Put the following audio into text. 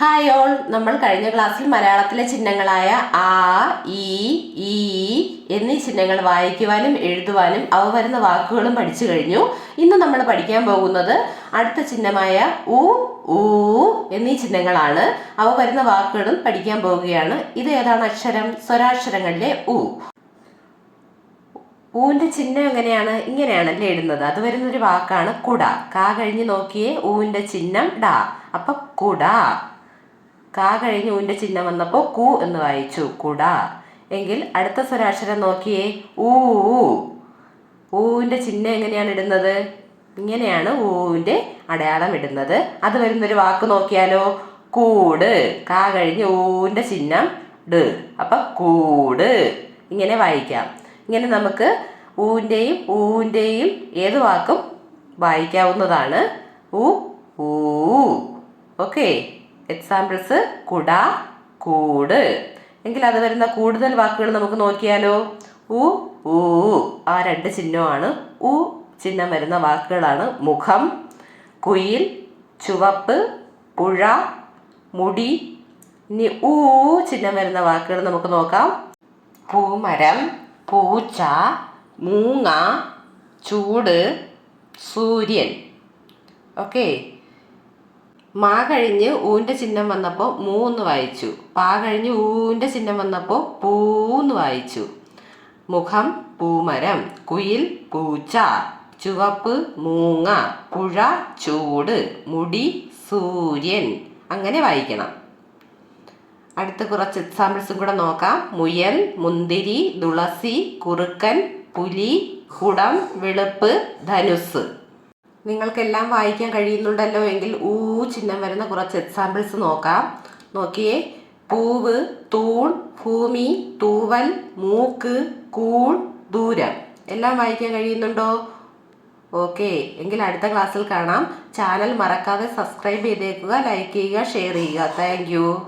Hi all നമ്മൾ കഴിഞ്ഞ ക്ലാസ്സിൽ മലയാളത്തിലെ ചിഹ്നങ്ങളായ ആ ഇ ഈ എന്നീ ചിഹ്നങ്ങൾ വായിക്കുവാനും എഴുതുവാനും അവ വരുന്ന വാക്കുകളും പഠിച്ചു കഴിഞ്ഞു. ഇന്ന് നമ്മൾ പഠിക്കാൻ പോകുന്നത് അടുത്ത ചിഹ്നമായ ഉ ഊ എന്നീ ചിഹ്നങ്ങളാണ്. അവ വരുന്ന വാക്കുകളും പഠിക്കാൻ പോവുകയാണ്. ഇത് ഏതാണ് അക്ഷരം? സ്വരാക്ഷരങ്ങളിലെ ഉ. ഊവിന്റെ ചിഹ്നം എങ്ങനെയാണ്? ഇങ്ങനെയാണല്ലേ ഇടുന്നത് അത് വരുന്നൊരു വാക്കാണ് കുട. കാ കഴിഞ്ഞ് നോക്കിയേ ഊവിന്റെ ചിഹ്നം ഡാ. അപ്പൊ കുട. കാ കഴിഞ്ഞ് ഊന്റെ ചിഹ്നം വന്നപ്പോൾ കു എന്ന് വായിച്ചു. കുട. എങ്കിൽ അടുത്ത സ്വരാക്ഷരം നോക്കിയേ. ഊ ഊവിന്റെ ചിഹ്നം എങ്ങനെയാണ് ഇടുന്നത്? ഇങ്ങനെയാണ് ഊവിന്റെ അടയാളം ഇടുന്നത്. അത് വരുന്നൊരു വാക്ക് നോക്കിയാലോ? കൂട്. കാ കഴിഞ്ഞ് ഊവിന്റെ ചിഹ്നം ഡ് അപ്പൊ കൂട്. ഇങ്ങനെ വായിക്കാം. ഇങ്ങനെ നമുക്ക് ഊവിന്റെയും ഊവിന്റെയും ഏത് വാക്കും വായിക്കാവുന്നതാണ്? ഊ ഊ. ഓക്കെ. എക്സാമ്പിൾസ് കുട കൂട്. എങ്കിൽ അത് വരുന്ന കൂടുതൽ വാക്കുകൾ നമുക്ക് നോക്കിയാലോ? ഉ ഊ ആ രണ്ട് ചിഹ്നമാണ് ഉ ചിഹ്നം വരുന്ന വാക്കുകളാണ് മുഖം കുയിൽ ചുവപ്പ് പുഴ മുടി. ഇനി ഊ ചിഹ്നം വരുന്ന വാക്കുകൾ നമുക്ക് നോക്കാം. പൂമരം പൂച്ച മൂങ്ങ ചൂട് സൂര്യൻ. ഓക്കെ മാ കഴിഞ്ഞ് ഊന്റെ ചിഹ്നം വന്നപ്പോൾ മൂന്ന് വായിച്ചു. പാ കഴിഞ്ഞ് ഊന്റെ ചിഹ്നം വന്നപ്പോൾ പൂന്ന് വായിച്ചു. മുഖം പൂമരം കുയിൽ പൂച്ച ചുവപ്പ് മൂങ്ങ പുഴ ചൂട് മുടി സൂര്യൻ. അങ്ങനെ വായിക്കണം. അടുത്ത കുറച്ച് എക്സാമ്പിൾസും കൂടെ നോക്കാം. മുയൽ മുന്തിരി തുളസി കുറുക്കൻ പുലി കുടം വെളുപ്പ് ധനുസ്. നിങ്ങൾക്കെല്ലാം വായിക്കാൻ കഴിയുന്നുണ്ടല്ലോ എങ്കിൽ ഊ ചിഹ്നം വരുന്ന കുറച്ച് എക്സാമ്പിൾസ് നോക്കാം. നോക്കിയേ. പൂവ് തൂൺ ഭൂമി തൂവൽ മൂക്ക് കൂൺ ദൂരം. എല്ലാം വായിക്കാൻ കഴിയുന്നുണ്ടോ? ഓക്കെ. എങ്കിൽ അടുത്ത ക്ലാസ്സിൽ കാണാം. ചാനൽ മറക്കാതെ സബ്സ്ക്രൈബ് ചെയ്തേക്കുക ലൈക്ക് ചെയ്യുക ഷെയർ ചെയ്യുക. താങ്ക്